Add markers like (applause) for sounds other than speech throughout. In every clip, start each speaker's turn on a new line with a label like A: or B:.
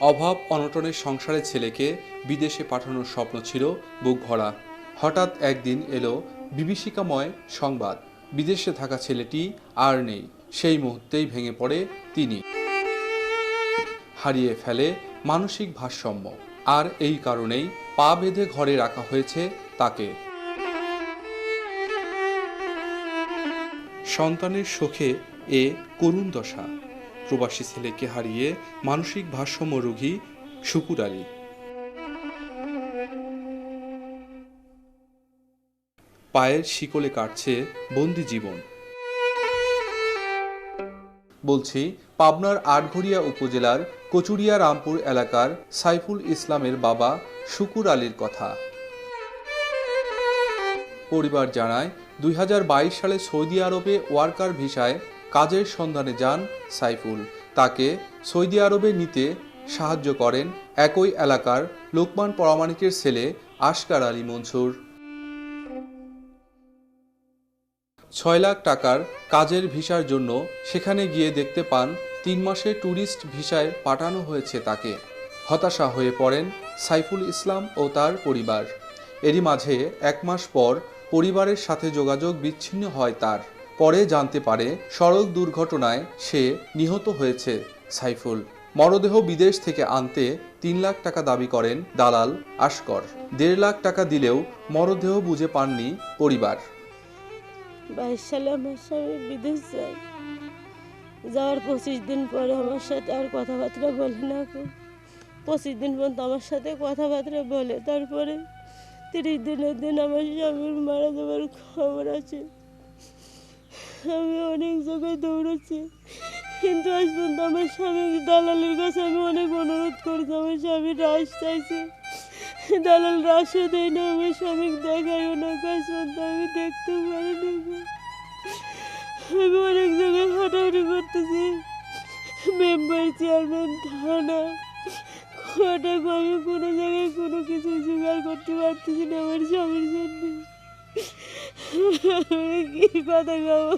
A: অভাব অনটনের সংসারের ছেলেকে বিদেশে পাঠানোর স্বপ্ন ছিল বুক ভরা। হঠাৎ একদিন এলো বিভীষিকাময় সংবাদ। বিদেশে থাকা ছেলেটি আর নেই। সেই মুহূর্তেই ভেঙে পড়ে তিনি। হারিয়ে ফেলে মানসিক ভারসাম্য। আর এই কারণেই পা বেঁধে ঘরে রাখা হয়েছে তাকে। সন্তানের শোকে এ করুণ দশা। প্রবাসী ছেলেকে হারিয়ে মানসিক ভারসাম্য রোগী শুকুর আলী। পায়ের শিকলে কাটছে বন্দি জীবন। বলছি, পাবনার আটঘরিয়া উপজেলার কচুরিয়া রামপুর এলাকার সাইফুল ইসলামের বাবা শুকুর আলীর কথা। পরিবার জানায়, দুই হাজার বাইশ সালে সৌদি আরবে ওয়ার্কার ভিসায় কাজের সন্ধানে যান সাইফুল। তাকে সৌদি আরবে নিতে সাহায্য করেন একই এলাকার লোকমান পরামানিকের ছেলে আশকার আলী মনসুর। ছয় লাখ টাকার কাজের ভিসার জন্য সেখানে গিয়ে দেখতে পান, তিন মাসে ট্যুরিস্ট ভিসায় পাঠানো হয়েছে তাকে। হতাশা হয়ে পড়েন সাইফুল ইসলাম ও তার পরিবার। এরই মাঝে এক মাস পর পরিবারের সাথে যোগাযোগ বিচ্ছিন্ন হয় তার। পরে জানতে পারে সড়ক দুর্ঘটনায় সে নিহত হয়েছে। সাইফুল, মরদেহ বিদেশ থেকে আনতে তিন লাখ টাকা দাবি করেন দালাল আশকর। দেড় লাখ টাকা দিলেও মরদেহ বুঝে পাননি পরিবার।
B: বাইশ সালে আমার স্বামী বিদেশ যায়। যাওয়ার পঁচিশ দিন পরে আমার সাথে আর কথাবার্তা বলে না পঁচিশ দিন পর্যন্ত আমার সাথে কথাবার্তা বলে। তারপরে তিরিশ দিনের দিন আমার স্বামীর মারা যাওয়ার খবর আছে। আমি অনেক জায়গায় দৌড়াচ্ছি। কিন্তু আজ পর্যন্ত আমার স্বামী দালালের কাছে আমি অনেক অনুরোধ করেছি, আমার স্বামী রাস চাইছে। দালাল রাসও দেয় না, আমার স্বামী দেখাইও না কাজ পর্যন্ত আমি দেখতে পারি আমি অনেক জায়গায় হাঁটাহাঁটি করতেছি। মেম্বার চেয়ারম্যান থানা। কটা আমি কোনো জায়গায় কোনো কিছু জোগাড় করতে পারতেছি না আমার স্বামীর জন্য। কি কথা গাবো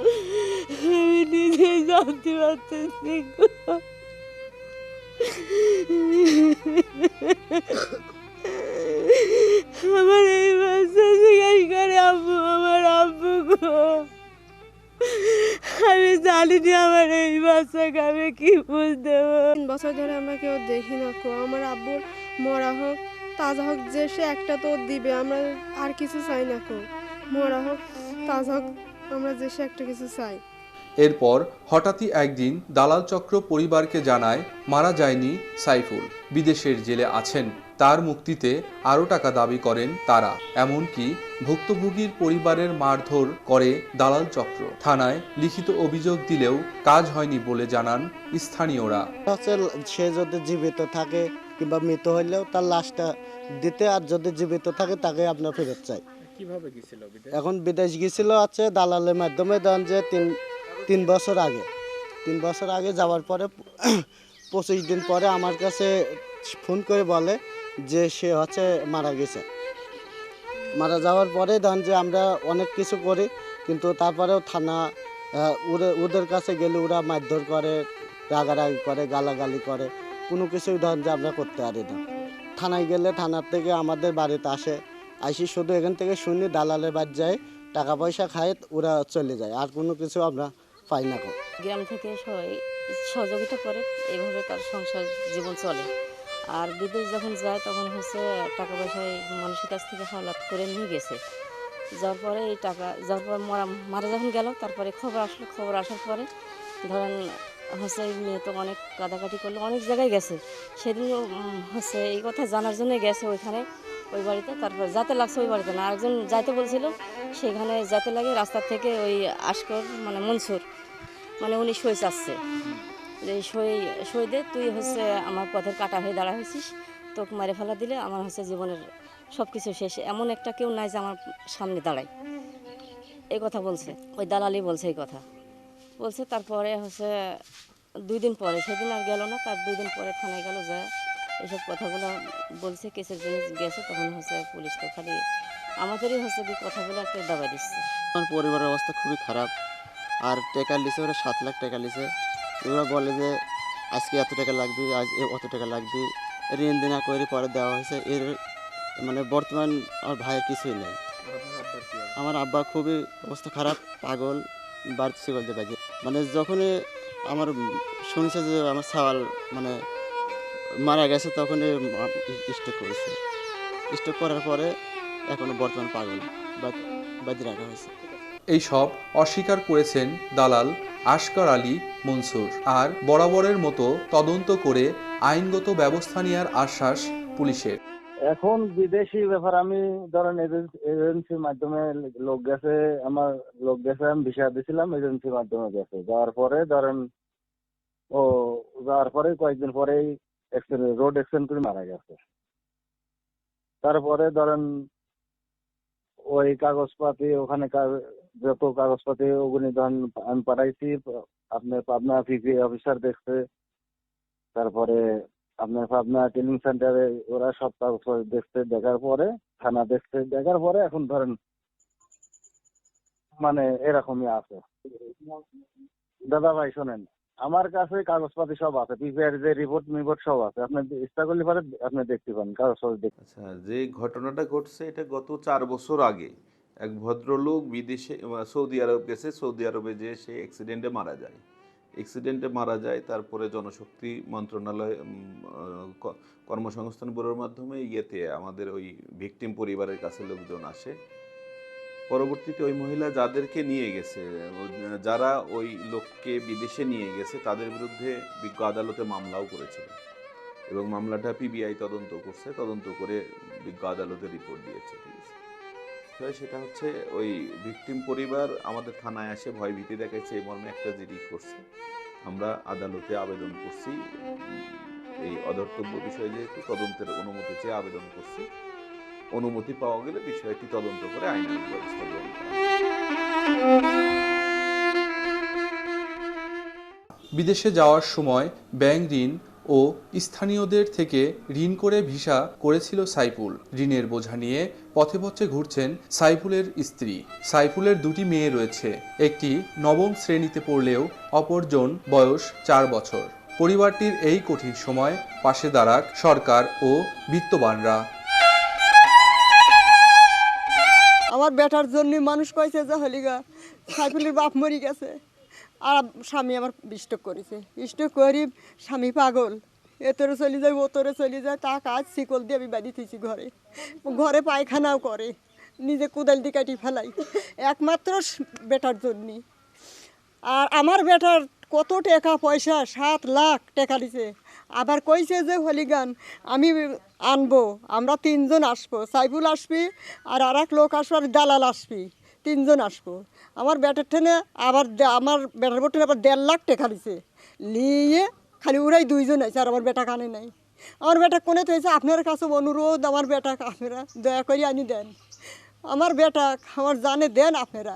B: আমি নিজে জানতে পারতেছি আমার এই বাচ্চা করে, আব্বু, আমার আব্বু গো। আমি জানি না আমার এই বাচ্চাকে আমি কি বুঝ দেবো।
C: তিন বছর ধরে আমরা কেউ দেখি না কো আমার আব্বুর মরা হোক, তাজা হোক, যে সে একটা তো দিবে, আমরা আর কিছু চাই না কো মরা হোক, তাজা হোক আমরা সে একটা কিছু চাই।
A: এরপর হঠাৎই একদিন দালাল চক্র পরিবারকে জানায় মারা যায়নি সাইফুল বিদেশের জেলে আছেন তার মুক্তিতে আরও টাকা দাবি করেন তারা এমনকি ভুক্তভোগীর পরিবারের মারধর করে দালাল চক্র থানায় লিখিত অভিযোগ দিলেও কাজ হয়নি বলে জানান স্থানীয়রা।
D: সে যদি জীবিত থাকে কিংবা মৃত হইলেও তার লাশটা দিতে আর যদি জীবিত থাকে তাকে আপনার ফেরত চাই।
E: কীভাবে গেছিল
D: এখন বিদেশ গিয়েছিল আছে দালালের মাধ্যমে দেন যে তিন তিন বছর আগে। তিন বছর আগে যাওয়ার পরে (clears throat) পঁচিশ দিন পরে আমার কাছে ফোন করে বলে যে সে হচ্ছে মারা গেছে। মারা যাওয়ার পরে দেন যে আমরা অনেক কিছু করি, কিন্তু তারপরেও থানা ওদের কাছে গেলে ওরা মারধর করে, রাগারাগি করে, গালাগালি করে। কোনো কিছুই ধরেন যে আমরা করতে পারি না। থানায় গেলে থানার থেকে আমাদের বাড়িতে আসে। আইসি শুধু এখান থেকে শুনি দালালের বাদ যায়, টাকা পয়সা খায়, ওরা চলে যায়। আর কোনো কিছু আমরা পাই না
F: গ্রাম থেকে সবাই সহযোগিতা করে এইভাবে তার সংসার জীবন চলে। আর বিদেশ যখন যায়, তখন হচ্ছে টাকা পয়সায় মানুষের কাছ থেকে হাওলাত করে নিয়ে গেছে। যাওয়ার পরে এই টাকা যাওয়ার পর মারা মারা যখন গেল, তারপরে খবর আসলো, খবর আসার পরে ধরেন হচ্ছে মেয়ে তো অনেক কাদাকাটি করল, অনেক জায়গায় গেছে। সেদিন হচ্ছে এই কথা জানার জন্য গেছে ওইখানে। ওই বাড়িতে, তারপর যাতে লাগছে ওই বাড়িতে না। আরেকজন যাইতে বলছিল, সেখানে যাতে লাগে রাস্তার থেকে ওই আশকর মানে মনসুর মানে উনি সই চাচ্ছে। যে সই সই দে, তুই হচ্ছে আমার পথের কাটা হয়ে দাঁড়া হয়েছিস। তোকে মারে ফেলা দিলে আমার হচ্ছে জীবনের সব কিছু শেষ। এমন একটা কেউ নাই যে আমার সামনে দাঁড়ায়। এই কথা বলছে। ওই দালালি বলছে এই কথা। বলছে তারপরে হচ্ছে দুই দিন পরে, সেদিন আর গেল না, তার দুই দিন পরে থানায় গেল যা এইসব কথাগুলো বলছে, কেসের জন্য গেছে, তখন হচ্ছে পুলিশ তো খালি আমাদেরই হচ্ছে যে কথাগুলো একটা দাবাই দিচ্ছে।
G: আমার পরিবারের অবস্থা খুবই খারাপ। আর টেকা লিছে ওরা সাত লাখ টাকা লিছে ওরা বলে যে,
D: আজকে এত টাকা লাগবে, আজ অত টাকা লাগবে। ঋণ দিনা করে পরে দেওয়া হয়েছে। এর মানে বর্তমান আমার ভাইয়ের কিছুই নেই। আমার আব্বা খুবই অবস্থা খারাপ, পাগল, বাড়িতে শিকলতে বাজে মানে যখনই আমার শুনেছে যে আমার সাওয়াল মানে মারা গেছে তখন স্ট্রোক করেছে। স্ট্রোক করার পরে এখনও বর্তমান পাগল বাদ- রাখা হয়েছে।
A: এই সব অস্বীকার করেছেন দালাল আশকার আলী মনসুর আর বরাবরের মতো তদন্ত করে আইনগত ব্যবস্থা নেওয়ার আশ্বাস পুলিশের।
E: এখন বিদেশি ব্যাপার আমি ধরেন এজেন্সির মাধ্যমে লোক গেছে আমার লোক গেছে আমি ভিসা দিয়েছিলাম এজেন্সির মাধ্যমে গেছে। যাওয়ার পরে ধরেন ও যাওয়ার পরে কয়েকদিন পরেই রোড অ্যাক্সিডেন্ট করে মারা গেছে। তারপরে ধরেন ওই কাগজপাতি, ওখানে যত কাগজপাতি, ওগুলি ধরেন আমি পাঠাইছি, আপনার পাবনা পিপি অফিসার দেখছে। তারপরে আপনার পাবনা ট্রেনিং সেন্টারে ওরা সব কাগজ দেখছে, দেখার পরে, থানা দেখছে, দেখার পরে এখন ধরেন মানে এরকমই আছে। দাদা ভাই শোনেন। আমার কাছে কাগজপাতি সব আছে পিপিআর যে রিপোর্ট মিপোর্ট সব আছে। আপনি ইচ্ছা করলে পরে আপনি দেখতে পান কাগজপাতি দেখতে
G: আচ্ছা যে ঘটনাটা ঘটছে, এটা গত চার বছর আগে এক ভদ্রলোক বিদেশে সৌদি আরব গেছে, সৌদি আরবে যে সে অ্যাক্সিডেন্টে মারা যায়। অ্যাক্সিডেন্টে মারা যায়, তারপরে জনশক্তি মন্ত্রণালয় কর্মসংস্থান ব্যুরোর মাধ্যমে ইয়েতে আমাদের ওই ভিকটিম পরিবারের কাছে লোকজন আসে। পরবর্তীতে ওই মহিলা যাদেরকে নিয়ে গেছে যারা ওই লোককে বিদেশে নিয়ে গেছে, তাদের বিরুদ্ধে বিজ্ঞ আদালতে মামলাও করেছিল। এবং মামলাটা পিবিআই তদন্ত করছে, তদন্ত করে বিজ্ঞ আদালতে রিপোর্ট দিয়েছে ঠিক আছে সেটা হচ্ছে ওই ভিকটিম পরিবার আমাদের থানায় আসে ভয় ভীতি দেখাইছে, এই মর্মে একটা জিডি করছে। আমরা আদালতে আবেদন করছি, এই অধর্তব্য বিষয়ে যেহেতু তদন্তের অনুমতি চেয়ে আবেদন করছি। অনুমতি পাওয়া গেলে বিষয়টি তদন্ত করে আইনানুগ ব্যবস্থা গ্রহণ
A: বিদেশে যাওয়ার সময় ব্যাংক ঋণ ও স্থানীয়দের থেকে ঋণ করে ভিসা করেছিল সাইফুল। ঋণের বোঝা নিয়ে পথে পথে ঘুরছেন সাইফুলের স্ত্রী। সাইফুলের দুটি মেয়ে রয়েছে। একটি নবম শ্রেণীতে পড়লেও অপরজন বয়স চার বছর। পরিবারটির এই কঠিন সময় পাশে দাঁড়াক সরকার ও বিত্তবানরা।
H: আমার বেটার জন্য মানুষ কইছে যে হলিগা সাইফুলের বাপ মরি গেছে। আর স্বামী আমার স্টক করেছে। স্টক করি, স্বামী পাগল। এতরে চলে যায় ওতরে চলে যায়, তা কাজ শিকল দিয়ে আমি বাড়ি থুইছি ঘরে। ঘরে পায়খানাও করে, নিজে কোদাল দিয়ে কাটি ফেলাই। একমাত্র বেটার জন্যে আর আমার বেটার কত টাকা পয়সা, সাত লাখ টাকা দিছে। আবার কইছে যে হলিগান, আমি আনব, আমরা তিনজন আসব, সাইফুল আসবি আর আর এক লোক আসব আর দালাল আসবি, তিনজন আসব। আমার বেটার ঠেনে আবার আমার বেটার বোটেনে আবার দেড় লাখ টাকা দিছে। নিয়ে খালি ওরাই দুইজন আছে আর আমার বেটা কানে নাই। আমার বেটা কোনে তো আপনার কাছে অনুরোধ, আমার বেটা আপনারা দয়া করে আনি দেন। আমার বেটা আমার জানে দেন আপনারা।